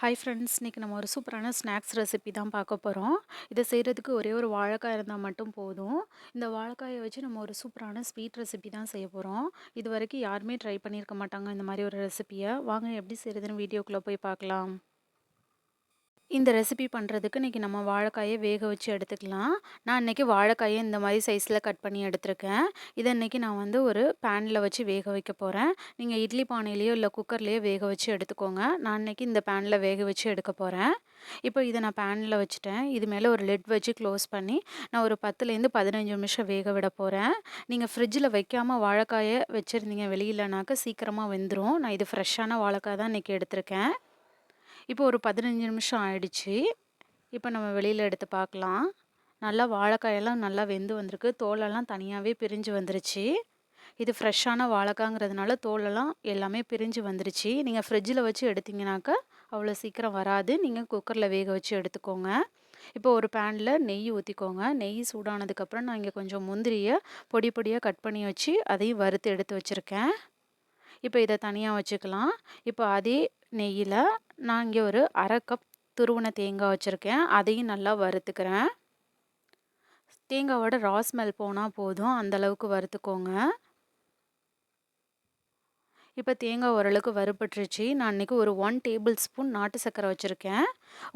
Hi friends இன்றைக்கி நம்ம ஒரு சூப்பரான ஸ்நாக்ஸ் ரெசிபி தான் பார்க்க போகிறோம் இதை செய்கிறதுக்கு ஒரே ஒரு வாழைக்காய் இருந்தால் மட்டும் போதும். இந்த வாழைக்காயை வச்சு நம்ம ஒரு சூப்பரான ஸ்வீட் ரெசிபி தான் செய்ய போகிறோம் இது வரைக்கும் யாருமே ட்ரை பண்ணியிருக்க மாட்டாங்க இந்த மாதிரி ஒரு ரெசிபியை வாங்க எப்படி செய்கிறதுன்னு வீடியோக்குள்ளே போய் பார்க்கலாம். இந்த ரெசிபி பண்ணுறதுக்கு இன்றைக்கி நம்ம வாழைக்காயை வேக வச்சு எடுத்துக்கலாம். நான் இன்றைக்கி வாழைக்காயை இந்த மாதிரி சைஸில் கட் பண்ணி எடுத்திருக்கேன். இதை இன்றைக்கி நான் வந்து ஒரு பேனில் வச்சு வேக வைக்க போகிறேன் நீங்கள் இட்லி பானையிலையோ இல்லை குக்கர்லேயோ வேக வச்சு எடுத்துக்கோங்க. நான் இன்றைக்கி இந்த பேனில் வேக வச்சு எடுக்க போகிறேன் இப்போ இதை நான் பேனில் வச்சுட்டேன். இது மேலே ஒரு லெட் வச்சு க்ளோஸ் பண்ணி நான் ஒரு பத்துலேருந்து பதினஞ்சு நிமிஷம் வேக விட போகிறேன் நீங்கள் ஃப்ரிட்ஜில் வைக்காமல் வாழைக்காயை வச்சுருந்தீங்க வெளியிலனாக்கா சீக்கிரமாக வெந்துடும் நான் இது ஃப்ரெஷ்ஷான வாழைக்காய் தான் இன்றைக்கி எடுத்திருக்கேன். இப்போ ஒரு பதினஞ்சு நிமிஷம் ஆயிடுச்சு. இப்போ நம்ம வெளியில் எடுத்து பார்க்கலாம். நல்லா வாழைக்காயெல்லாம் நல்லா வெந்து வந்திருக்கு. தோலெல்லாம் தனியாகவே பிரிஞ்சு வந்துருச்சு. இது ஃப்ரெஷ்ஷான வாழைக்காங்கிறதுனால தோலெல்லாம் எல்லாமே பிரிஞ்சு வந்துருச்சு. நீங்கள் ஃப்ரிட்ஜில் வச்சு எடுத்திங்கனாக்கா அவ்வளோ சீக்கிரம் வராது. நீங்கள் குக்கரில் வேக வச்சு எடுத்துக்கோங்க. இப்போ ஒரு பேனில் நெய் ஊற்றிக்கோங்க நெய் சூடானதுக்கப்புறம் நான் இங்கே கொஞ்சம் முந்திரியை பொடி பொடியாக கட் பண்ணி வச்சு அதையும் வறுத்து எடுத்து வச்சுருக்கேன். இப்போ இதை தனியாக வச்சுக்கலாம். இப்போ அதே நெய்யில் நான் இங்கே ஒரு அரை கப் துருவன தேங்காய் வச்சுருக்கேன். அதையும் நல்லா வறுத்துக்கிறேன். தேங்காவோட ரா ஸ்மெல் போனால் போதும். அந்தளவுக்கு வறுத்துக்கோங்க. இப்போ தேங்காய் ஓரளவுக்கு வறுபட்டுருச்சு. நான் இன்றைக்கி ஒரு ஒன் டேபிள் ஸ்பூன் நாட்டு சர்க்கரை வச்சுருக்கேன்.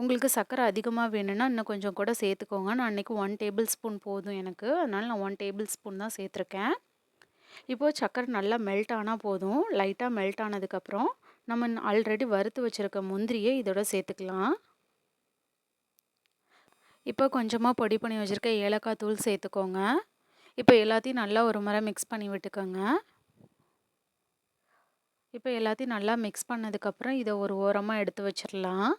உங்களுக்கு சர்க்கரை அதிகமாக வேணும்னா இன்னும் கொஞ்சம் கூட சேர்த்துக்கோங்க. நான் இன்றைக்கி ஒன் டேபிள் ஸ்பூன் போதும் எனக்கு. அதனால் நான் ஒன் டேபிள் ஸ்பூன் தான் சேர்த்துருக்கேன். இப்போது சக்கரை நல்லா மெல்ட் ஆனால் போதும். லைட்டாக மெல்ட் ஆனதுக்கப்புறம் நம்ம ஆல்ரெடி வறுத்து வச்சுருக்க முந்திரியை இதோட சேர்த்துக்கலாம். இப்போ கொஞ்சமாக பொடி பண்ணி வச்சுருக்க ஏலக்காய் தூள் சேர்த்துக்கோங்க. இப்போ எல்லாத்தையும் நல்லா ஒரு முறை மிக்ஸ் பண்ணி விட்டுக்கோங்க. இப்போ எல்லாத்தையும் நல்லா மிக்ஸ் பண்ணதுக்கப்புறம் இதை ஒரு ஓரமாக எடுத்து வச்சிடலாம்.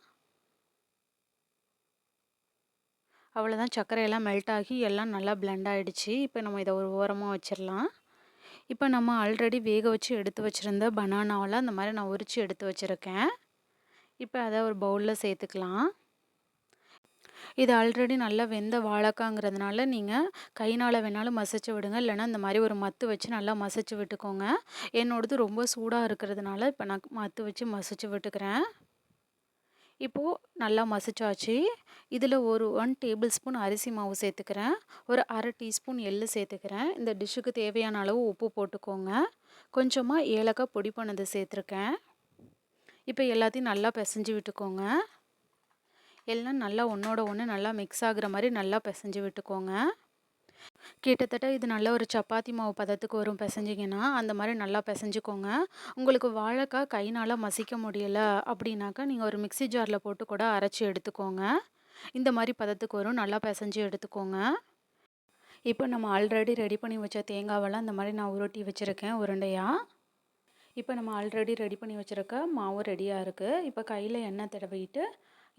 அவ்வளோதான் சர்க்கரையெல்லாம் மெல்ட் ஆகி எல்லாம் நல்லா பிளெண்ட் ஆகிடுச்சு இப்போ நம்ம இதை ஒரு ஓரமாக வச்சிடலாம். இப்போ நம்ம ஆல்ரெடி வேக வச்சு எடுத்து வச்சுருந்த பனானாவில் அந்த மாதிரி நான் உரித்து எடுத்து வச்சுருக்கேன். இப்போ அதை ஒரு பவுலில் சேர்த்துக்கலாம். இது ஆல்ரெடி நல்லா வெந்த வாழைக்காங்கிறதுனால நீங்கள் கைனால் வேணாலும் மசிச்சு விடுங்க. இல்லைனா இந்த மாதிரி ஒரு மத்து வச்சு நல்லா மசிச்சு விட்டுக்கோங்க. என்னோடது ரொம்ப சூடாக இருக்கிறதுனால இப்போ நான் மத்து வச்சு மசிச்சு விட்டுக்கிறேன். இப்போது நல்லா மசிச்சாச்சு. இதில் ஒரு ஒன் டேபிள் ஸ்பூன் அரிசி மாவு சேர்த்துக்கிறேன். ஒரு அரை டீஸ்பூன் எள் சேர்த்துக்கிறேன். இந்த டிஷ்ஷுக்கு தேவையான அளவு உப்பு போட்டுக்கோங்க. கொஞ்சமாக ஏலக்காய் பொடி பண்ணது சேர்த்துருக்கேன். இப்போ எல்லாத்தையும் நல்லா பிசைஞ்சு விட்டுக்கோங்க. எல்லாம் நல்லா ஒன்றோட ஒன்று நல்லா மிக்ஸ் ஆகுற மாதிரி நல்லா பிசைஞ்சு விட்டுக்கோங்க. கிட்டத்தட்ட இது நல்ல ஒரு சப்பாத்தி மாவு பதத்துக்கு வரும் பிசைஞ்சிங்கன்னா அந்த மாதிரி நல்லா பிசைஞ்சிக்கோங்க. உங்களுக்கு வாழைக்காய் கைனால் மசிக்க முடியலை அப்படின்னாக்கா நீங்கள் ஒரு மிக்சி ஜாரில் போட்டு கூட அரைச்சி எடுத்துக்கோங்க. இந்த மாதிரி பதத்துக்கு வரும் நல்லா பிசைஞ்சு எடுத்துக்கோங்க. இப்போ நம்ம ஆல்ரெடி ரெடி பண்ணி வச்ச தேங்காவெல்லாம் இந்த மாதிரி நான் உருட்டி வச்சுருக்கேன் உருண்டையாக இப்போ நம்ம ஆல்ரெடி ரெடி பண்ணி வச்சுருக்க மாவு ரெடியாக இருக்குது இப்போ கையில் எண்ணெய் தடவிட்டு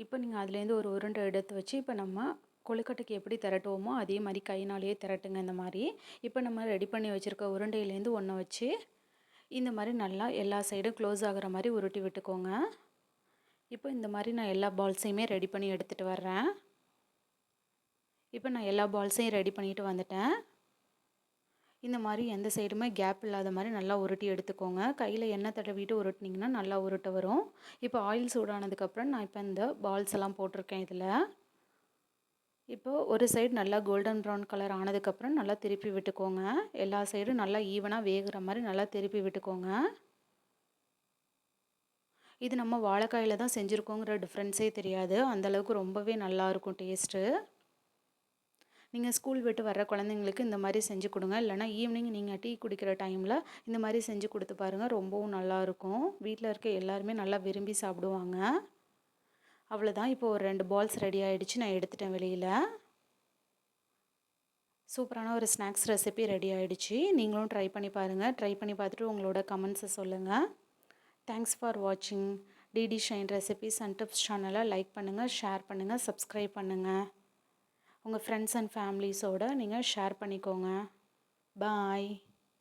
இப்போ நீங்கள் அதுலேருந்து ஒரு உருண்டை எடுத்து வச்சு இப்போ நம்ம கொழுக்கட்டைக்கு எப்படி திரட்டுவோமோ அதே மாதிரி கைனாலேயே திரட்டுங்க இந்த மாதிரி. இப்போ நம்ம ரெடி பண்ணி வச்சுருக்க உருண்டையிலேருந்து ஒன்றை வச்சு இந்த மாதிரி நல்லா எல்லா சைடும் க்ளோஸ் ஆகிற மாதிரி உருட்டி விட்டுக்கோங்க. இப்போ இந்த மாதிரி நான் எல்லா பால்ஸையுமே ரெடி பண்ணி எடுத்துகிட்டு வர்றேன். இப்போ நான் எல்லா பால்ஸையும் ரெடி பண்ணிவிட்டு வந்துட்டேன். இந்த மாதிரி எந்த சைடுமே கேப் இல்லாத மாதிரி நல்லா உருட்டி எடுத்துக்கோங்க. கையில் எண்ணெய் தடவிட்டு உருட்டினீங்கன்னா நல்லா உருட்ட வரும். இப்போ ஆயில் சூடானதுக்கப்புறம் நான் இப்போ இந்த பால்ஸ் எல்லாம் போட்டிருக்கேன் இதில். இப்போது ஒரு சைடு நல்லா கோல்டன் ப்ரௌன் கலர் ஆனதுக்கப்புறம் நல்லா திருப்பி விட்டுக்கோங்க. எல்லா சைடும் நல்லா ஈவனாக வேகிற மாதிரி நல்லா திருப்பி விட்டுக்கோங்க. இது நம்ம வாழைக்காயில் தான் செஞ்சுருக்கோங்கிற டிஃப்ரென்ஸே தெரியாது. அந்தளவுக்கு ரொம்பவே நல்லாயிருக்கும் டேஸ்ட்டு நீங்கள் ஸ்கூல் விட்டு வர்ற குழந்தைங்களுக்கு இந்த மாதிரி செஞ்சு கொடுங்க. இல்லைனா ஈவினிங் நீங்கள் டீ குடிக்கிற டைமில் இந்த மாதிரி செஞ்சு கொடுத்து பாருங்கள் ரொம்பவும் நல்லாயிருக்கும் வீட்டில் இருக்க எல்லாருமே நல்லா விரும்பி சாப்பிடுவாங்க. அவ்வளோதான் இப்போ ஒரு ரெண்டு பால்ஸ் ரெடி ஆகிடுச்சு நான் எடுத்துட்டேன் வெளியில். சூப்பரான ஒரு ஸ்நாக்ஸ் ரெசிபி ரெடி ஆகிடுச்சு நீங்களும் ட்ரை பண்ணி பாருங்கள் ட்ரை பண்ணி பார்த்துட்டு உங்களோட கமெண்ட்ஸை சொல்லுங்கள் தேங்க்ஸ் ஃபார் வாட்சிங் DD Shine recipes and tips சேனலை லைக் பண்ணுங்கள் ஷேர் பண்ணுங்கள் சப்ஸ்கிரைப் பண்ணுங்கள் உங்கள் ஃப்ரெண்ட்ஸ் அண்ட் ஃபேமிலிஸோடு நீங்கள் ஷேர் பண்ணிக்கோங்க. பாய்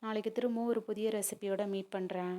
நாளைக்கு திரும்பவும் ஒரு புதிய ரெசிபியோடு மீட் பண்ணுறேன்